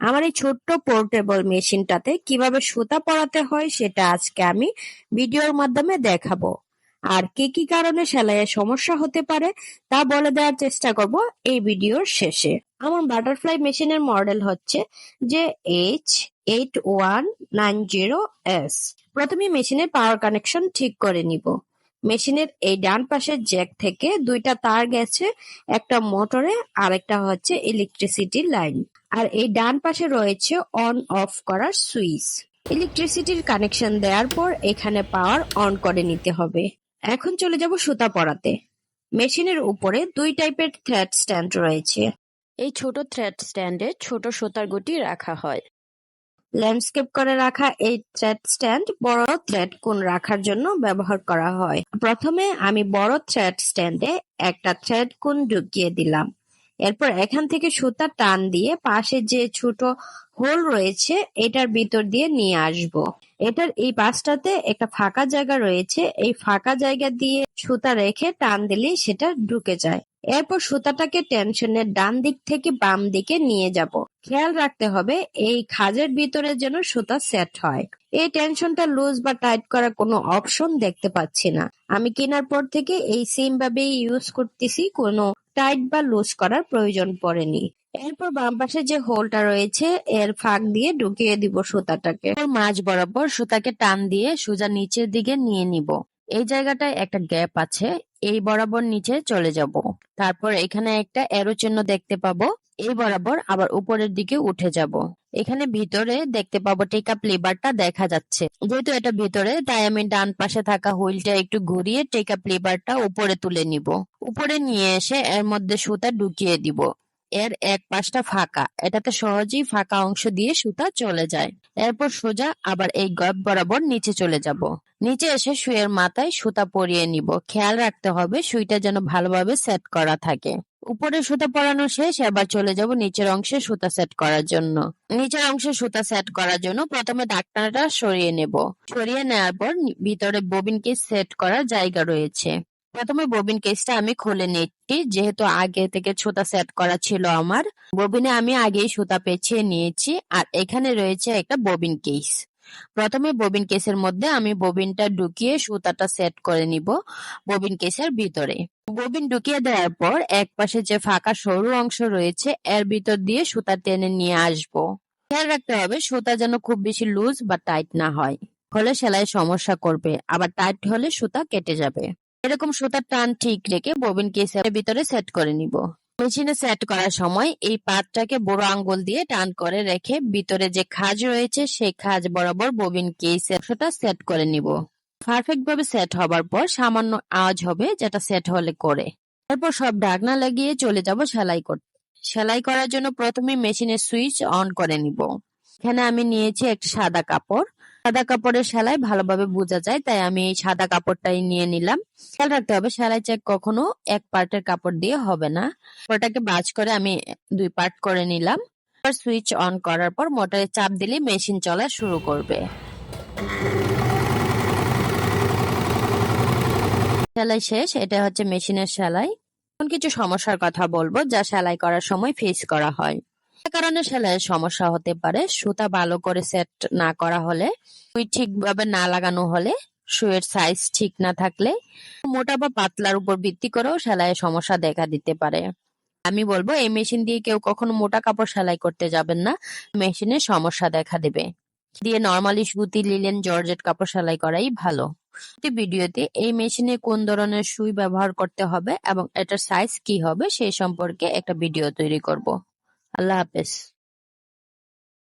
আমার এই ছোট্ট পোর্টেবল মেশিনটাতে কীভাবে সুতা পরাতে হয় সেটা আজকে আমি ভিডিওর মাধ্যমে দেখাবো। আর কি কি কারণে সেলাইয়ের সমস্যা হতে পারে তা বলে দেওয়ার চেষ্টা করব এই ভিডিওর শেষে। আমার বাটারফ্লাই মেশিনের মডেল হচ্ছে যে H eight one nine zero S প্রথমে মেশিনের পাওয়ার কানেকশন ঠিক করে নিব। মেশিনের এই ডান পাশের জ্যাক থেকে দুইটা তার গেছে, একটা মোটরে আর একটা হচ্ছে ইলেকট্রিসিটি লাইন আর এই ডান পাশে রয়েছে অন অফ করার সুইচ। ইলেকট্রিসিটির কানেকশন দেওয়ার পর এখানে পাওয়ার অন করে নিতে হবে। এখন চলে যাব সুতা পরাতে মেশিনের উপরে দুই টাইপের থ্রেড স্ট্যান্ড রয়েছে। এই ছোট থ্রেড স্ট্যান্ডে ছোট সুতার গুটি রাখা হয়। ল্যান্ডস্কেপ করে রাখা এই থ্রেড স্ট্যান্ড বড় থ্রেড কোন রাখার জন্য ব্যবহার করা হয়। প্রথমে আমি বড় থ্রেড স্ট্যান্ডে একটা থ্রেড কোন ঢুকিয়ে দিলাম। এরপর এখান থেকে সুতা টান দিয়ে পাশে যে ছোট হোল রয়েছে, এটার ভিতর দিয়ে নিয়ে আসব। এটার এই পাশটাতে একটা ফাঁকা জায়গা রয়েছে। এই ফাঁকা জায়গা দিয়ে সুতা রেখে টান দিলেই সেটা ঢুকে যায়। এরপর সুতাটাকে টেনশনের ডান দিক থেকে বাম দিকে নিয়ে যাব। খেয়াল রাখতে হবে, এই খাজের ভিতরে যেন সুতা সেট হয়। এই টেনশনটা লুজ বা টাইট করার কোনো অপশন দেখতে পাচ্ছি না। আমি কেনার পর থেকে এই সেম ভাবেই ইউজ করতেছি, কোনো টাইট বা লুজ করার প্রয়োজন পড়েনি। এরপর বাম পাশে যে হোলটা রয়েছে, এর ফাঁক দিয়ে ঢুকিয়ে দিব সুতাটাকে। মাঝ বরাবর সুতাকে টান দিয়ে সোজা নিচের দিকে নিয়ে নিব। এই জায়গাটায় একটা গ্যাপ আছে, এই বরাবর নিচে চলে যাব। তারপর এখানে একটা এরো চিহ্ন দেখতে পাবো। এই বরাবর আবার উপরের দিকে উঠে যাব। এখানে ভিতরে দেখতে পাবো টেকআপ লিভারটা দেখা যাচ্ছে। যেহেতু এটা ভিতরে, তাই আমি ডান পাশে থাকা হুইলটা একটু ঘুরিয়ে টেকআপ লিভারটা উপরে তুলে নিব। উপরে নিয়ে এসে এর মধ্যে সুতা ঢুকিয়ে দিব। এর এক পাশটা ফাঁকা। এটাতে সহজেই ফাঁকা অংশ দিয়ে সুতা চলে যায়। এরপর সোজা আবার এই গপ বরাবর নিচে চলে যাব। নিচে এসে সুইয়ের মাথায় সুতা পরিয়ে নিব। খেয়াল রাখতে হবে, সুইটা যেন ভালোভাবে সেট করা থাকে। উপরে সুতা পরানো শেষ, এবার চলে যাব নিচের অংশে সুতা সেট করার জন্য। নিচের অংশে সুতা সেট করার জন্য প্রথমে ডাক্তারটা সরিয়ে নেব। সরিয়ে নেওয়ার পর ভিতরে ববিনকে সেট করার জায়গা রয়েছে। প্রথমে ববিন কেসটা আমি খুলে নিচ্ছি, যেহেতু আগে থেকে সুতা সেট করা ছিল আমার। ববিনে আমি আগেই সুতা পেঁচিয়ে নিয়েছি, আর এখানে রয়েছে একটা ববিন কেস প্রথমে ববিন কেসের মধ্যে আমি ববিনটা ঢুকিয়ে সুতাটা সেট করে নিব ববিন কেসের ভিতরে। ববিন ঢুকিয়ে দেওয়ার পর এক পাশে যে ফাঁকা সরু অংশ রয়েছে, এর ভিতর দিয়ে সুতা টেনে নিয়ে আসব। খেয়াল রাখতে হবে সুতা যেন খুব বেশি লুজ বা টাইট না হয় ফলে সেলাই সমস্যা করবে, আবার টাইট হলে সুতা কেটে যাবে। এরকম সুতার টান ঠিক রেখে ববিন কেসের ভিতরে সেট করে নিব। মেশিনে সেট করার সময় এই পাতটাকে বড় আঙ্গুল দিয়ে টান করে রেখে ভিতরে যে খাজ রয়েছে সেই খাজ বরাবর ববিন সেটা সেট করে নিব। পারফেক্ট ভাবে সেট হবার পর সামান্য আওয়াজ হবে যেটা সেট হলে করে। তারপর সব ঢাকনা লাগিয়ে চলে যাব সেলাই করতে সেলাই করার জন্য প্রথমে মেশিনের সুইচ অন করে নিব। এখানে আমি নিয়েছি একটা সাদা কাপড়। সাদা কাপড়ের সেলাই ভালোভাবে বোঝা যায়, তাই আমি এই সাদা কাপড়টাই নিয়ে নিলাম। খেয়াল রাখতে হবে, সেলাই চেক কখনো এক পার্টের কাপড় দিয়ে হবে না। ওটাকে বাজ করে আমি দুই পার্ট করে নিলাম। সুইচ অন করার পর মোটরে চাপ দিলে মেশিন চলা শুরু করবে। সেলাই শেষ, এটা হচ্ছে মেশিনের সেলাই। কিছু সমস্যার কথা বলব, যা সেলাই করার সময় ফেস করা হয়। কারণে সেলাইয়ের সমস্যা হতে পারে। সুতা ভালো করে সেট না করা হলে, সুই ঠিকভাবে না লাগানো হলে, সুইয়ের সাইজ ঠিক না থাকলে মোটা বা পাতলার উপর ভিত্তি করেও সেলাইয়ের সমস্যা দেখা দিতে পারে। আমি বলব, এই মেশিন দিয়ে কেউ কখনো মোটা কাপড় সেলাই করতে যাবেন না। মেশিনে সমস্যা দেখা দেবে। দিয়ে নর্মালি সুতি লিলেন জর্জেট কাপড় সেলাই করাই ভালো। ভিডিওতে এই মেশিনে কোন ধরনের সুই ব্যবহার করতে হবে এবং এটার সাইজ কি হবে সেই সম্পর্কে একটা ভিডিও তৈরি করব। আল্লাহ হাফেজ